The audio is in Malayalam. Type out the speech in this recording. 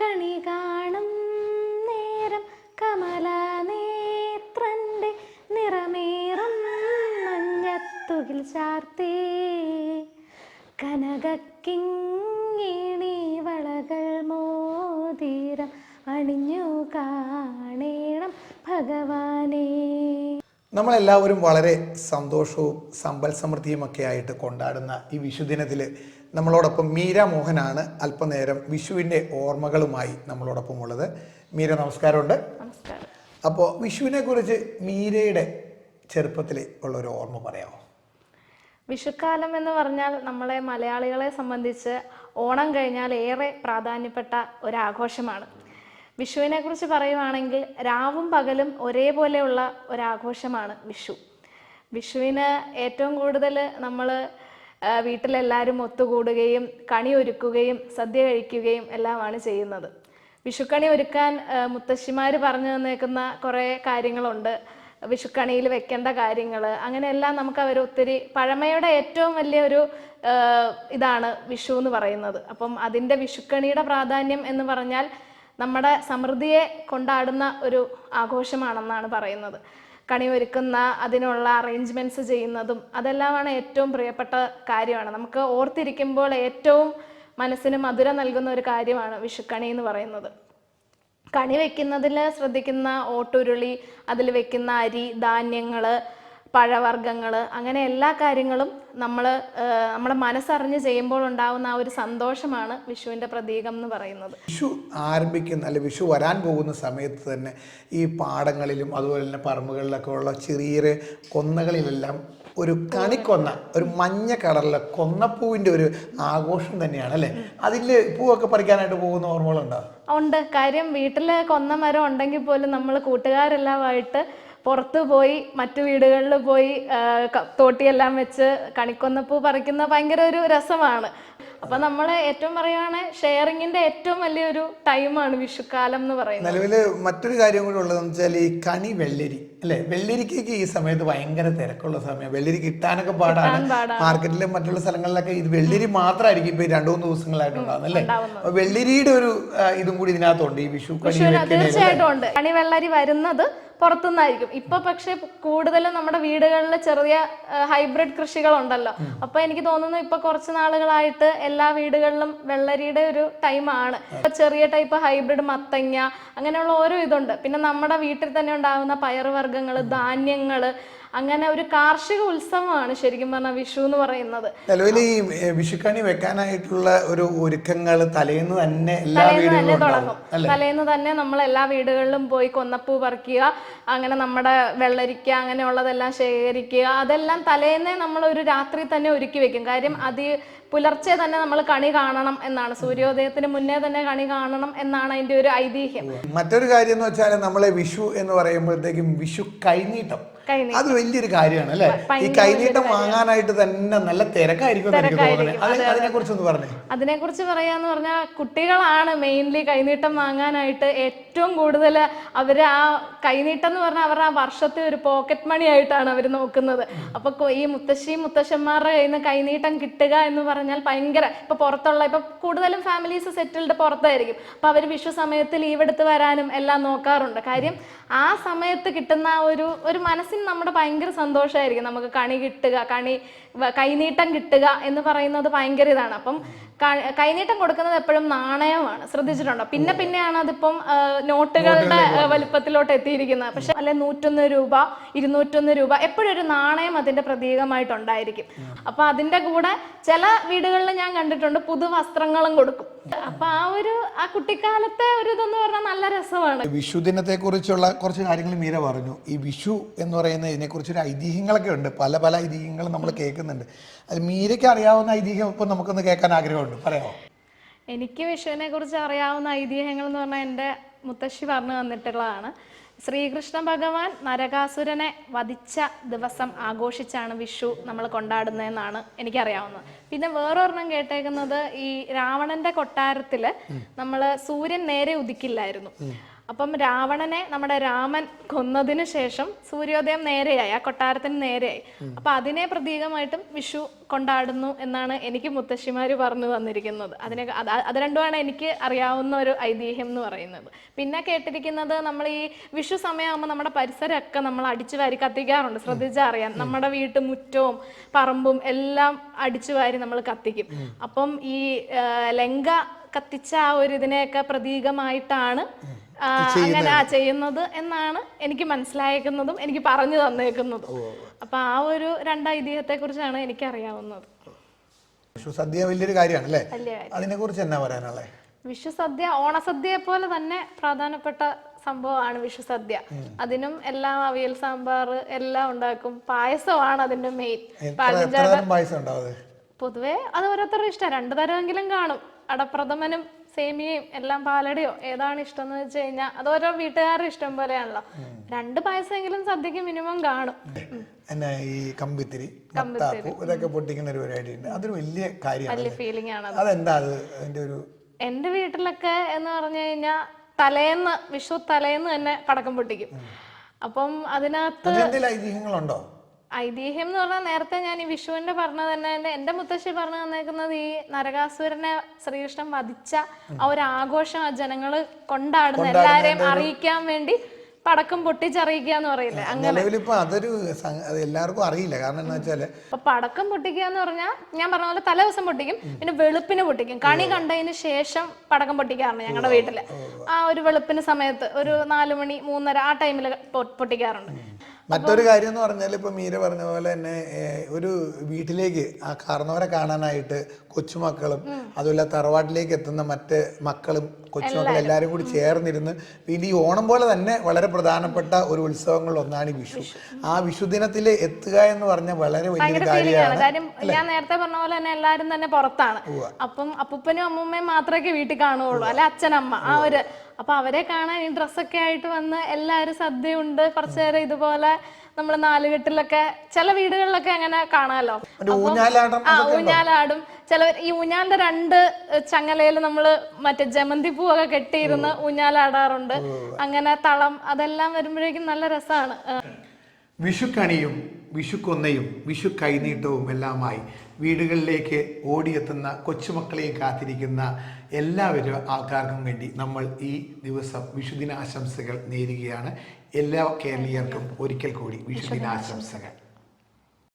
കണി കാണും നേരം. കമല നേത്രന്റെ നിറമേറും മഞ്ഞത്തുകിൽ ചാർത്തേ. കനകക്കിങ്ങിണി വളകൾ മോതിരം അണിഞ്ഞു കാണേണം ഭഗവാനെ. നമ്മളെല്ലാവരും വളരെ സന്തോഷവും സമ്പൽ സമൃദ്ധിയും ഒക്കെ ആയിട്ട് കൊണ്ടാടുന്ന ഈ വിഷുദിനത്തിൽ നമ്മളോടൊപ്പം മീര മോഹനാണ് അല്പനേരം വിഷുവിന്റെ ഓർമ്മകളുമായി നമ്മളോടൊപ്പം ഉള്ളത്. മീര നമസ്കാരമുണ്ട്. നമസ്കാരം. അപ്പോൾ വിഷുവിനെ കുറിച്ച് മീരയുടെ ചെറുപ്പത്തിൽ ഉള്ള ഒരു ഓർമ്മ പറയാമോ? വിഷുക്കാലം എന്ന് പറഞ്ഞാൽ നമ്മളെ മലയാളികളെ സംബന്ധിച്ച് ഓണം കഴിഞ്ഞാൽ ഏറെ പ്രാധാന്യപ്പെട്ട ഒരാഘോഷമാണ്. വിഷുവിനെ കുറിച്ച് പറയുവാണെങ്കിൽ രാവും പകലും ഒരേപോലെയുള്ള ഒരാഘോഷമാണ് വിഷു. വിഷുവിന് ഏറ്റവും കൂടുതൽ നമ്മൾ വീട്ടിലെല്ലാവരും ഒത്തുകൂടുകയും കണി ഒരുക്കുകയും സദ്യ കഴിക്കുകയും എല്ലാമാണ് ചെയ്യുന്നത്. വിഷുക്കണി ഒരുക്കാൻ മുത്തശ്ശിമാർ പറഞ്ഞു തന്നേക്കുന്ന കുറേ കാര്യങ്ങളുണ്ട്. വിഷുക്കണിയിൽ വെക്കേണ്ട കാര്യങ്ങൾ അങ്ങനെയെല്ലാം നമുക്ക് അവർ ഒത്തിരി പഴമയുടെ ഏറ്റവും വലിയൊരു ഇതാണ് വിഷു എന്ന് പറയുന്നത്. അപ്പം അതിന്റെ വിഷുക്കണിയുടെ പ്രാധാന്യം എന്ന് പറഞ്ഞാൽ നമ്മുടെ സമൃദ്ധിയെ കൊണ്ടാടുന്ന ഒരു ആഘോഷമാണെന്നാണ് പറയുന്നത്. കണി ഒരുക്കുന്ന അതിനുള്ള അറേഞ്ച്മെന്റ്സ് ചെയ്യുന്നതും അതെല്ലാമാണ് ഏറ്റവും പ്രിയപ്പെട്ട കാര്യമാണ്. നമുക്ക് ഓർത്തിരിക്കുമ്പോൾ ഏറ്റവും മനസ്സിന് മധുരം നൽകുന്ന ഒരു കാര്യമാണ് വിഷുക്കണി എന്ന് പറയുന്നത്. കണി വെക്കുന്നതിൽ ശ്രദ്ധിക്കുന്ന ഓട്ടുരുളി അതിൽ വെക്കുന്ന അരി ധാന്യങ്ങൾ പഴവർഗങ്ങൾ അങ്ങനെ എല്ലാ കാര്യങ്ങളും നമ്മൾ നമ്മുടെ മനസ്സറിഞ്ഞ് ചെയ്യുമ്പോൾ ഉണ്ടാകുന്ന ആ ഒരു സന്തോഷമാണ് വിഷുവിന്റെ പ്രതീകം എന്ന് പറയുന്നത്. വിഷു ആരംഭിക്കുന്ന അല്ലെ വിഷു വരാൻ പോകുന്ന സമയത്ത് തന്നെ ഈ പാടങ്ങളിലും അതുപോലെ തന്നെ പറമ്പുകളിലൊക്കെ ഉള്ള ചെറിയ കൊന്നകളിലെല്ലാം ഒരു കണിക്കൊന്ന ഒരു മഞ്ഞ കളറിലെ കൊന്നപ്പൂവിന്റെ ഒരു ആഘോഷം തന്നെയാണ് അല്ലേ? അതിൽ പൂവൊക്കെ പറിക്കാനായിട്ട് പോകുന്ന ഓർമ്മകളുണ്ടോ? ഉണ്ട്. കാര്യം വീട്ടിൽ കൊന്ന മരം ഉണ്ടെങ്കിൽ പോലും നമ്മൾ കൂട്ടുകാരെല്ലാമായിട്ട് പുറത്ത് പോയി മറ്റു വീടുകളിൽ പോയി തോട്ടിയെല്ലാം വെച്ച് കണിക്കൊന്നപ്പൂ പറിക്കുന്ന ഭയങ്കര ഒരു രസമാണ്. അപ്പൊ നമ്മൾ ഏറ്റവും പറയുവാണെങ്കിൽ ഷെയറിങ്ങിന്റെ ഏറ്റവും വലിയൊരു ടൈമാണ് വിഷുക്കാലം എന്ന് പറയുന്നത്. നിലവിൽ മറ്റൊരു കാര്യം കൂടെ ഉള്ളതെന്ന് വെച്ചാൽ ഈ കണി വെള്ളരി അല്ലെ? വെള്ളരിക്കൊക്കെ ഈ സമയത്ത് ഭയങ്കര തിരക്കുള്ള സമയം. വെള്ളരി കിട്ടാനൊക്കെ പാടാണ്. മാർക്കറ്റിലും മറ്റുള്ള സ്ഥലങ്ങളിലൊക്കെ ഇത് വെള്ളരി മാത്രമായിരിക്കും ഇപ്പൊ രണ്ടു മൂന്ന് ദിവസങ്ങളായിട്ടുണ്ടാകുന്നത് അല്ലേ? വെള്ളരിയുടെ ഒരു ഇതും കൂടി ഇതിനകത്തുണ്ട് ഈ വിഷു കണി തീർച്ചയായിട്ടും ഉണ്ട്. കണി വെള്ളരി വരുന്നത് പുറത്തുനിന്നായിരിക്കും. ഇപ്പൊ പക്ഷെ കൂടുതലും നമ്മുടെ വീടുകളിൽ ചെറിയ ഹൈബ്രിഡ് കൃഷികളുണ്ടല്ലോ. അപ്പൊ എനിക്ക് തോന്നുന്നു ഇപ്പൊ കുറച്ച് നാളുകളായിട്ട് എല്ലാ വീടുകളിലും വെള്ളരിയുടെ ഒരു ടൈമാണ്. ചെറിയ ടൈപ്പ് ഹൈബ്രിഡ് മത്തങ്ങ അങ്ങനെയുള്ള ഓരോ ഇതുണ്ട്. പിന്നെ നമ്മുടെ വീട്ടിൽ തന്നെ ഉണ്ടാകുന്ന പയറുവർഗങ്ങൾ ധാന്യങ്ങൾ അങ്ങനെ ഒരു കാർഷിക ഉത്സവമാണ് ശരിക്കും പറഞ്ഞാൽ വിഷു എന്ന് പറയുന്നത്. നിലവിൽ ഈ വിഷുക്കണി വെക്കാനായിട്ടുള്ള ഒരു ഒരുക്കങ്ങൾ തലേന്ന് തന്നെ എല്ലാ തലേന്ന് വീടുകളിലും തുടങ്ങും. തലേന്ന് തന്നെ നമ്മൾ എല്ലാ വീടുകളിലും പോയി കൊന്നപ്പൂ പറിക്കുക അങ്ങനെ നമ്മുടെ വെള്ളരിക്ക അങ്ങനെയുള്ളതെല്ലാം ശേഖരിക്കുക അതെല്ലാം തലേന്നേ നമ്മൾ ഒരു രാത്രി തന്നെ ഒരുക്കി വെക്കും. കാര്യം അതി പുലർച്ചെ തന്നെ നമ്മൾ കണി കാണണം എന്നാണ്. സൂര്യോദയത്തിന് മുന്നേ തന്നെ കണി കാണണം എന്നാണ് അതിന്റെ ഒരു ഐതിഹ്യം. മറ്റൊരു കാര്യം എന്ന് വെച്ചാൽ നമ്മളെ വിഷു എന്ന് പറയുമ്പോഴത്തേക്കും വിഷു കഴിഞ്ഞിട്ടും കൈനീട്ടം. അത് വലിയൊരു കാര്യമാണ് അല്ലേ? ഈ കൈനീട്ടം വാങ്ങാനായിട്ട് തന്നെ നല്ല തിരക്കായിരിക്കും എന്ന് എനിക്ക് തോന്നുന്നത് അത് അതിനെ കുറിച്ച് പറഞ്ഞേ. അതിനെക്കുറിച്ച് പറയാന്ന് പറഞ്ഞാൽ കുട്ടികളാണ് മെയിൻലി കൈനീട്ടം വാങ്ങാനായിട്ട് ഏറ്റവും കൂടുതൽ അവർ ആ കൈനീട്ടം എന്ന് പറഞ്ഞാൽ അവരുടെ ആ വർഷത്തെ ഒരു പോക്കറ്റ് മണി ആയിട്ടാണ് അവർ നോക്കുന്നത്. അപ്പൊ ഈ മുത്തശ്ശി മുത്തശ്ശന്മാരുടെ കയ്യിൽ നിന്ന് കൈനീട്ടം കിട്ടുക എന്ന് പറഞ്ഞാൽ ഭയങ്കര ഇപ്പൊ പുറത്തുള്ള ഇപ്പൊ കൂടുതലും ഫാമിലീസ് സെറ്റിൽഡ് പുറത്തായിരിക്കും. അപ്പൊ അവർ വിഷു സമയത്ത് ലീവ് എടുത്ത് വരാനും എല്ലാം നോക്കാറുണ്ട്. കാര്യം ആ സമയത്ത് കിട്ടുന്ന ഒരു ഒരു ഒരു മനസ്സിന് നമ്മുടെ ഭയങ്കര സന്തോഷമായിരിക്കും നമുക്ക് കണി കിട്ടുക കണി കൈനീട്ടം കിട്ടുക എന്ന് പറയുന്നത് ഭയങ്കര ഇതാണ്. അപ്പം കൈനീട്ടം കൊടുക്കുന്നത് എപ്പോഴും നാണയമാണ്. ശ്രദ്ധിച്ചിട്ടുണ്ടോ? പിന്നെ പിന്നെയാണ് അതിപ്പം നോട്ടുകളുടെ വലുപ്പത്തിലോട്ട് എത്തിയിരിക്കുന്നത്. പക്ഷെ അല്ലെ നൂറ്റൊന്ന് രൂപ ഇരുന്നൂറ്റൊന്ന് രൂപ എപ്പോഴും ഒരു നാണയം അതിന്റെ പ്രതീകമായിട്ടുണ്ടായിരിക്കും. അപ്പൊ അതിന്റെ കൂടെ ചില വീടുകളിൽ ഞാൻ കണ്ടിട്ടുണ്ട് പുതുവസ്ത്രങ്ങളും കൊടുക്കും. അപ്പൊ ആ ഒരു ആ കുട്ടിക്കാലത്തെ ഒരു ഇതെന്ന് പറഞ്ഞാൽ നല്ല രസമാണ്. വിഷു ദിനത്തെ കുറിച്ചുള്ള കുറച്ച് കാര്യങ്ങൾ മീര പറഞ്ഞു. ഈ വിഷു എന്ന് പറയുന്ന ഇതിനെക്കുറിച്ചൊരു ഐതിഹ്യങ്ങളൊക്കെ ഉണ്ട്. പല പല ഐതിഹ്യങ്ങൾ നമ്മൾ കേൾക്കുന്നുണ്ട്. അത് മീരയ്ക്ക് അറിയാവുന്ന ഐതിഹ്യം ഇപ്പം നമുക്കൊന്ന് കേൾക്കാൻ ആഗ്രഹമുണ്ട്. പറയാമോ എനിക്ക് വിഷുവിനെ കുറിച്ച് അറിയാവുന്ന ഐതിഹ്യങ്ങൾ എന്ന് പറഞ്ഞാൽ എന്റെ മുത്തശ്ശി പറഞ്ഞു തന്നിട്ടുള്ളതാണ്. ശ്രീകൃഷ്ണ ഭഗവാൻ നരകാസുരനെ വധിച്ച ദിവസം ആഘോഷിച്ചാണ് വിഷു നമ്മൾ കൊണ്ടാടുന്നതെന്നാണ് എനിക്കറിയാവുന്നത്. പിന്നെ വേറൊരെണ്ണം കേട്ടേക്കുന്നത് ഈ രാവണന്റെ കൊട്ടാരത്തിൽ നമ്മൾ സൂര്യൻ നേരെ ഉദിക്കില്ലായിരുന്നു. അപ്പം രാവണനെ നമ്മുടെ രാമൻ കൊന്നതിന് ശേഷം സൂര്യോദയം നേരെയായി ആ കൊട്ടാരത്തിന് നേരെയായി. അപ്പൊ അതിനെ പ്രതീകമായിട്ടും വിഷു കൊണ്ടാടുന്നു എന്നാണ് എനിക്ക് മുത്തശ്ശിമാര് പറഞ്ഞു തന്നിരിക്കുന്നത്. അതിനെ അത് രണ്ടുമാണ് എനിക്ക് അറിയാവുന്ന ഒരു ഐതിഹ്യം എന്ന് പറയുന്നത്. പിന്നെ കേട്ടിരിക്കുന്നത് നമ്മൾ ഈ വിഷു സമയമാകുമ്പോൾ നമ്മുടെ പരിസരമൊക്കെ നമ്മൾ അടിച്ചു വാരി കത്തിക്കാറുണ്ട് ശ്രദ്ധിച്ചാൽ അറിയാം. നമ്മുടെ വീട്ടു മുറ്റവും പറമ്പും എല്ലാം അടിച്ചു വാരി നമ്മൾ കത്തിക്കും. അപ്പം ഈ ലങ്ക കത്തിച്ച ആ ഒരു ഇതിനെയൊക്കെ പ്രതീകമായിട്ടാണ് അങ്ങനെ ആ ചെയ്യുന്നത് എന്നാണ് എനിക്ക് മനസ്സിലായേക്കുന്നതും എനിക്ക് പറഞ്ഞു തന്നേക്കുന്നതും. അപ്പൊ ആ ഒരു രണ്ട് ഐതിഹ്യത്തെ കുറിച്ചാണ് എനിക്ക് അറിയാവുന്നത് വിഷു സദ്യ വലിയൊരു കാര്യമാണല്ലേ. അതിനെ കുറിച്ച് എന്നാ പറയാനുള്ളത് വിഷുസദ്യ ഓണസദ്യയെ പോലെ തന്നെ പ്രധാനപ്പെട്ട സംഭവമാണ് വിഷുസദ്യ അതിനും എല്ലാം അവിയൽ സാമ്പാർ എല്ലാം ഉണ്ടാക്കും. പായസമാണ് അതിന്റെ മെയിൻ പൊതുവേ അത് ഓരോരുത്തരുടെ ഇഷ്ടം. രണ്ടു തരമെങ്കിലും കാണും. അടപ്രഥമനും സേമിയയും എല്ലാം പാലടയോ? ഏതാണ് ഇഷ്ടം എന്ന് വെച്ച് കഴിഞ്ഞാൽ അത് ഓരോ വീട്ടുകാരുടെ ഇഷ്ടം പോലെയാണല്ലോ. രണ്ട് പായസമെങ്കിലും സദ്യക്ക് മിനിമം കാണും. എന്നാ ഈ കമ്പിത്തിരി മത്താപ്പൂ ഇതൊക്കെ പൊട്ടിക്കുന്ന ഒരു പരിപാടി ഉണ്ട്. അതൊരു വലിയ കാര്യമാണ്. വലിയ ഫീലിംഗ് ആണ് അതെന്താ അത്? അതിന്റെ ഒരു എന്റെ വീട്ടിലൊക്കെ എന്ന് പറഞ്ഞു കഴിഞ്ഞാൽ തലേന്ന് വിഷു തലേന്ന് തന്നെ പടക്കം പൊട്ടിക്കും. അപ്പം അതിനകത്ത് ഐതിഹ്യങ്ങളുണ്ടോ? ഐതിഹ്യം എന്ന് പറഞ്ഞാൽ നേരത്തെ ഞാൻ ഈ വിഷുവിന്റെ പറഞ്ഞത് തന്നെ എന്റെ എന്റെ മുത്തശ്ശി പറഞ്ഞു തന്നേക്കുന്നത് ഈ നരകാസുരനെ ശ്രീകൃഷ്ണൻ വധിച്ച ആ ഒരു ആഘോഷം ആ ജനങ്ങൾ കൊണ്ടാടുന്ന എല്ലാരെയും അറിയിക്കാൻ വേണ്ടി പടക്കം പൊട്ടിച്ചറിയിക്കുക എന്ന് പറയില്ലേ അങ്ങനെ. അതൊരു എല്ലാവർക്കും അറിയില്ല. കാരണം എന്താ വെച്ചാൽ അപ്പൊ പടക്കം പൊട്ടിക്കുക എന്ന് പറഞ്ഞാൽ ഞാൻ പറഞ്ഞ പോലെ തലേ ദിവസം പൊട്ടിക്കും പിന്നെ വെളുപ്പിന് പൊട്ടിക്കും. കണി കണ്ടതിന് ശേഷം പടക്കം പൊട്ടിക്കാറുണ്ട് ഞങ്ങളുടെ വീട്ടിൽ. ആ ഒരു വെളുപ്പിന് സമയത്ത് ഒരു നാലു മണി മൂന്നര ആ ടൈമിൽ പൊട്ടിക്കാറുണ്ട്. മറ്റൊരു കാര്യം എന്ന് പറഞ്ഞാൽ ഇപ്പൊ മീര പറഞ്ഞ പോലെ തന്നെ ഒരു വീട്ടിലേക്ക് ആ കാർന്നവരെ കാണാനായിട്ട് കൊച്ചുമക്കളും അതുപോലെ തറവാട്ടിലേക്ക് എത്തുന്ന മറ്റ് മക്കളും കൊച്ചുമക്കളും എല്ലാവരും. കൂടി ചേർന്നിരുന്ന് പിന്നെ ഈ ഓണം പോലെ തന്നെ വളരെ പ്രധാനപ്പെട്ട ഒരു ഉത്സവങ്ങളിൽ ഒന്നാണ് ഈ വിഷു. ആ വിഷു ദിനത്തിൽ എത്തുക എന്ന് പറഞ്ഞ വളരെ വലിയൊരു കാര്യമാണ്. കാര്യം ഞാൻ നേരത്തെ പറഞ്ഞ പോലെ തന്നെ എല്ലാവരും തന്നെ പുറത്താണ്. അപ്പം അപ്പൂപ്പനും അമ്മൂമ്മയും മാത്രമേ വീട്ടിൽ കാണുകയുള്ളൂ. അല്ലെ അച്ഛനമ്മ ആ ഒരു അപ്പൊ അവരെ കാണാൻ ഈ ഡ്രസ്സൊക്കെ ആയിട്ട് വന്ന് എല്ലാവരും സദ്യയുണ്ട്. കുറച്ചു നേരം ഇതുപോലെ നമ്മൾ നാലുകെട്ടിലൊക്കെ ചില വീടുകളിലൊക്കെ അങ്ങനെ കാണാമല്ലോ ആ ഊഞ്ഞാലാടും. ചില ഈ ഊഞ്ഞാലിന്റെ രണ്ട് ചങ്ങലയിൽ നമ്മൾ മറ്റേ ജമന്തി പൂവൊക്കെ കെട്ടിയിരുന്ന് ഊഞ്ഞാലാടാറുണ്ട്. അങ്ങനെ തളം അതെല്ലാം വരുമ്പോഴേക്കും നല്ല രസമാണ് വിഷുക്കണിയും വിഷുക്കൊന്നയും വിഷു കൈനീട്ടവും എല്ലാമായി വീടുകളിലേക്ക് ഓടിയെത്തുന്ന കൊച്ചുമക്കളെയും കാത്തിരിക്കുന്ന എല്ലാവരും ആൾക്കാർക്കും വേണ്ടി നമ്മൾ ഈ ദിവസം വിഷുദിനാശംസകൾ നേരുകയാണ്. എല്ലാ കേരളീയർക്കും ഒരിക്കൽ കൂടി വിഷുദിനാശംസകൾ.